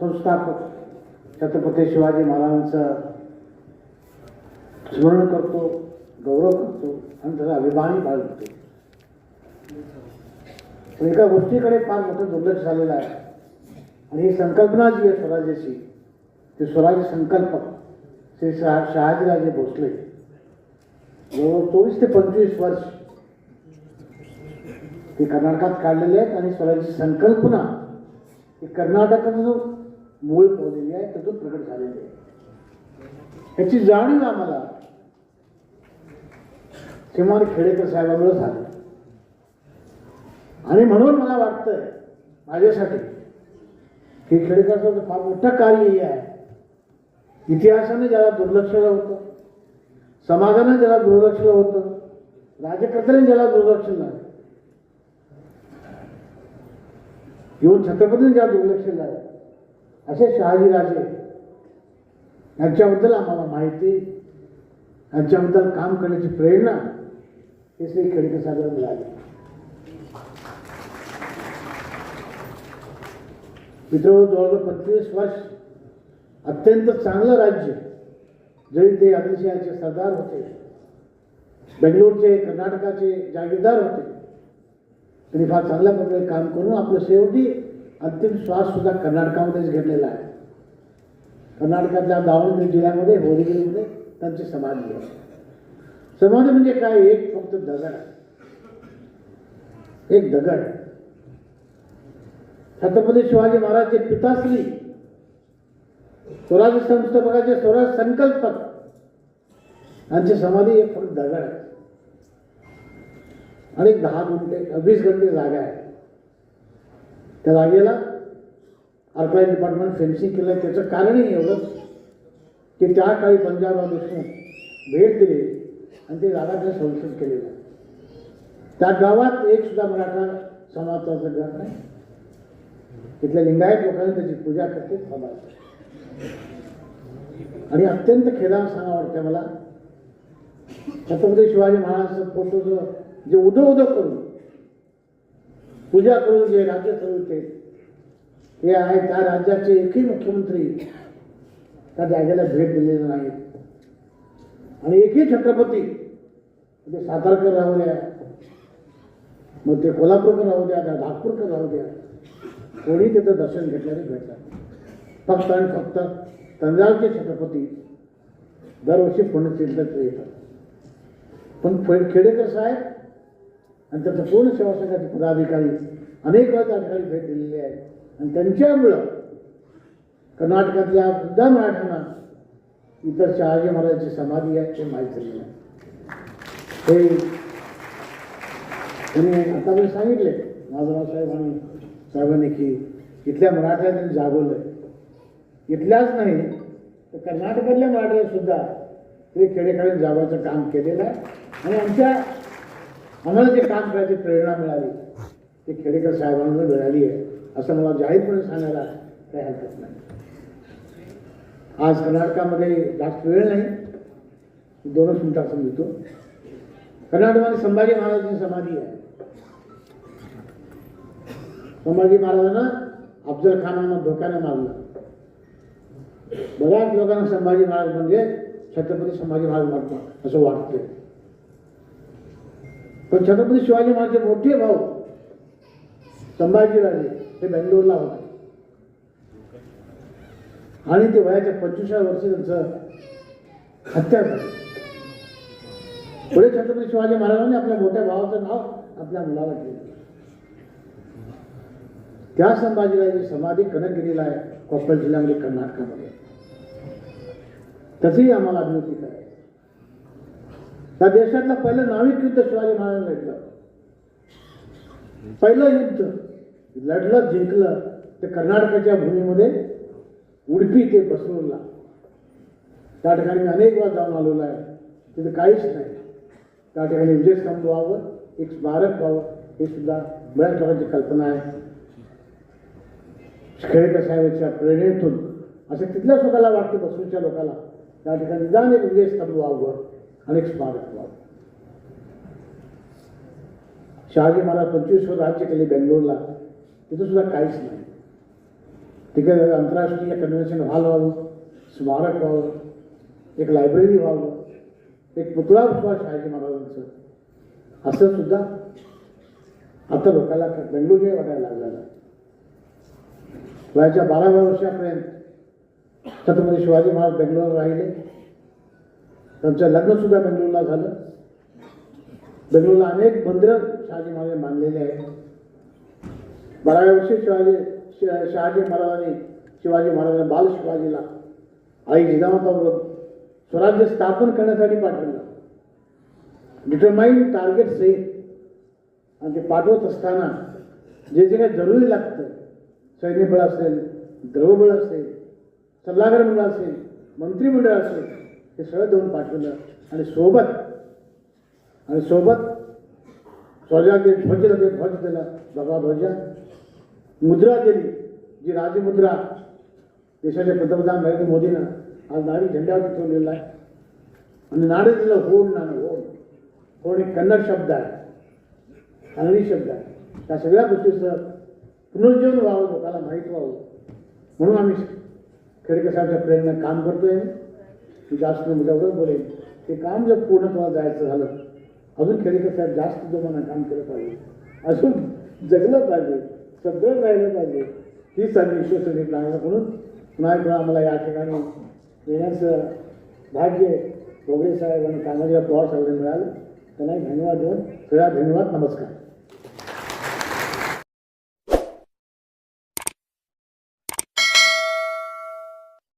संस्थापक छत्रपती शिवाजी महाराजांचं स्मरण करतो गौरव करतो आणि त्याचा अभिमानही बाळगतो. पण एका गोष्टीकडे फार मोठं दुर्लक्ष झालेलं आहे. आणि ही संकल्पना जी आहे स्वराज्याची ते स्वराज्य संकल्पक श्री शहा शहाजीराजे भोसले. जवळ चोवीस ते पंचवीस वर्ष ते कर्नाटकात काढलेले आहेत आणि स्वराज्याची संकल्पना ही कर्नाटकाचा जो मूळ पावलेली आहे त्यातून प्रकट झालेली आहे. याची जाणीव आम्हाला किमान खेडेकर साहेबांमुळे झाली. आणि म्हणून मला वाटतंय माझ्यासाठी की खेडेकर साहेब फार मोठं कार्य हे आहे इतिहासाने ज्याला दुर्लक्षलं होतं समाजाने ज्याला दुर्लक्षलं होतं राजकर्त्याने ज्याला दुर्लक्षलं आहे येऊन छत्रपतीने ज्याला दुर्लक्षलं आहे असे शहाजीराजे यांच्याबद्दल आम्हाला माहिती यांच्याबद्दल काम करण्याची प्रेरणा हे श्री खेडकर साहेबांना मिळाली. मित्र जवळजवळ पंचवीस वर्ष अत्यंत चांगलं राज्य जरी ते आदिलशहाचे सरदार होते बेंगलोरचे कर्नाटकाचे जागीरदार होते त्यांनी फार चांगल्या प्रकारे काम करून आपलं शेवटी अंतिम श्वास सुद्धा कर्नाटकामध्येच घेतलेला आहे. कर्नाटकातल्या दावणगिरी जिल्ह्यामध्ये होलिगिरीमध्ये त्यांची समाधी आहे. समाधी म्हणजे काय? एक फक्त दगड आहे. एक दगड. छत्रपती शिवाजी महाराजचे पिताश्री स्वराज्य संस्थापकाचे स्वराज संकल्पक यांची समाधी एक फक्त दगड आहे. आणि दहा गुंठे वीस घंटे जागा आहे. त्या जागेला आर्काईव्ह डिपार्टमेंट फेन्सिंग केलं त्याचं कारणही एवढंच की त्या काळी पंजाबराव देशमुख भेट दिली आणि ते जागा त्याने संशोध केलेलं त्या गावात एक सुद्धा मराठा समाजाचं घर नाही. तिथल्या लिंगायत लोकांनी त्याची पूजा करते समाज आणि अत्यंत खेदान सांगा वाटतं मला. छत्रपती शिवाजी महाराजांचं फोटोचं जे उदो उदो करून पूजा करून जे राज्य ठरवते हे आहे त्या राज्याचे एकही मुख्यमंत्री त्या जागेला भेट दिलेले नाहीत आणि एकही छत्रपती म्हणजे सातारकर राहू द्या मग ते कोल्हापूरकर राहू द्या त्या नागपूरकर राहू द्या कोणी तिथं दर्शन घेतल्याने भेटलं फक्त आणि फक्त तंजावचे छत्रपती दरवर्षी पुण्यतीर्थात येतात. पण खेडेकर साहेब आणि त्याचं पूर्ण सेवा संघाचे पदाधिकारी अनेक वेळा त्या ठिकाणी भेट दिलेली आहे आणि त्यांच्यामुळं कर्नाटकातल्या सुद्धा मराठ्यांना इतर शहाजी महाराजांची समाधी आहे ते माहीत झालेलं आहे. हे त्यांनी आता मी सांगितले माधवराव साहेब आणि साहेबांनी की इथल्या मराठ्यांनी जागवलं इथल्याच नाही तर कर्नाटकातल्या मराठ्याला सुद्धा ते खेडेखाली जागवायचं काम केलेलं आहे. आणि आमच्या आम्हाला जे काम करायची प्रेरणा मिळाली ते खेडेकर साहेबांना मिळाली आहे. असं मला जाहीरपणे सांगायला काही हरकत नाही. आज कर्नाटकामध्ये जास्त वेळ नाही. दोनच मिनिटात समजतो कर्नाटकमध्ये संभाजी महाराजांची समाधी आहे. संभाजी महाराजांना अफजल खानानं धोक्याने मारलं. बऱ्याच लोकांना संभाजी महाराज म्हणजे छत्रपती संभाजी महाराज मारतात असं वाटतंय. पण छत्रपती शिवाजी महाराजचे मोठे भाऊ संभाजीराजे हे बेंगलोरला होते. आणि ते वयाच्या पंचवीसव्या वर्षी त्यांचं हत्या झाली. पुढे छत्रपती शिवाजी महाराजांनी आपल्या मोठ्या भावाचं नाव आपल्या मुलाला केलं. त्या संभाजीराजाची समाधी कनकगिरीला आहे कोप्पल जिल्ह्यामध्ये कर्नाटकामध्ये. तसंही आम्हाला अभिवृद्धी करायची त्या देशातलं पहिलं नाविक युद्ध शिवाजी महाराज लढलं पहिलं युद्ध लढलं जिंकलं ते कर्नाटकाच्या भूमीमध्ये उडपी ते बसरूरला त्या ठिकाणी मी अनेक वेळा जाऊन आलेलो आहे. तिथे काहीच नाही. त्या ठिकाणी विजयस्तंभ व्हावं एक स्मारक व्हावं हे सुद्धा बऱ्याच लोकांची कल्पना आहे. खेळकर साहेबांच्या प्रेरणेतून असं तिथल्या स्वतःला वाटतं बसरूच्या लोकाला. त्या ठिकाणी निदान एक विजयस्तंभ व्हावं. आणि एक स्मारक व्हावं शहाजी महाराज पंचवीस राज्य केले बेंगलोरला. तिथं सुद्धा काहीच नाही. तिकडे आंतरराष्ट्रीय कन्व्हेन्शन हॉल व्हावं स्मारक व्हावं एक लायब्ररी व्हावं एक पुतळा व्हावा शहाजी महाराजांचं. असं सुद्धा आता लोकांना बेंगळुरू वाटायला लागलेलं आहे. वयाच्या बाराव्या वर्षापर्यंत छत्रपती शिवाजी महाराज बेंगलोर राहिले. त्यांचं लग्नसुद्धा बेंगळूरला झालं. बेंगळूरला अनेक मंदिरं शहाजी महाराज बांधलेले आहेत. बाराव्या वर्षी शिवाजी शहाजी महाराजांनी शिवाजी महाराजांना बाल शिवाजीला आई जिजामाताबरोबर स्वराज्य स्थापन करण्यासाठी पाठवलं. डिटरमाइंड टार्गेट सेम आणि ते पाठवत असताना जे जे काही जरुरी लागतं सैन्यबळ असेल द्रवबळ असेल सल्लागार मंडळ असेल मंत्रिमंडळ असेल हे सगळं देऊन पाठवलं. आणि सोबत आणि सोबत स्वजा ते ध्वज दिलं ध्वज दिलं बाबा ध्वजा मुद्रा दिली जी राजमुद्रा देशाचे पंतप्रधान नरेंद्र मोदीनं आज नाडी झेंड्यावरती ठेवलेला आहे. आणि नाणं दिलं होड नाणं होड होड एक कन्नड शब्द आहे कानडी शब्द आहे. त्या सगळ्या गोष्टीचं पुनर्जीवन व्हावं लोकांना माहीत व्हावं. म्हणून आम्ही खेडके साहेबच्या प्रेरणा काम करतोय. मी जास्त मुद्द्यावरच बोलेन ते काम जर पूर्ण तुम्हाला जायचं झालं अजून खेडेकर साहेब जास्त जमाना काम केलं पाहिजे. अजून जगलं पाहिजे सगळं राहिलं पाहिजे ही आम्ही विश्वसनीय लागणार म्हणून पुन्हा पुन्हा आम्हाला या ठिकाणी येण्याचं भाग्य भोगे साहेब आणि कामाजी पवार साहेबांनी मिळालं. त्यांनाही धन्यवाद देऊन सगळ्या धन्यवाद नमस्कार.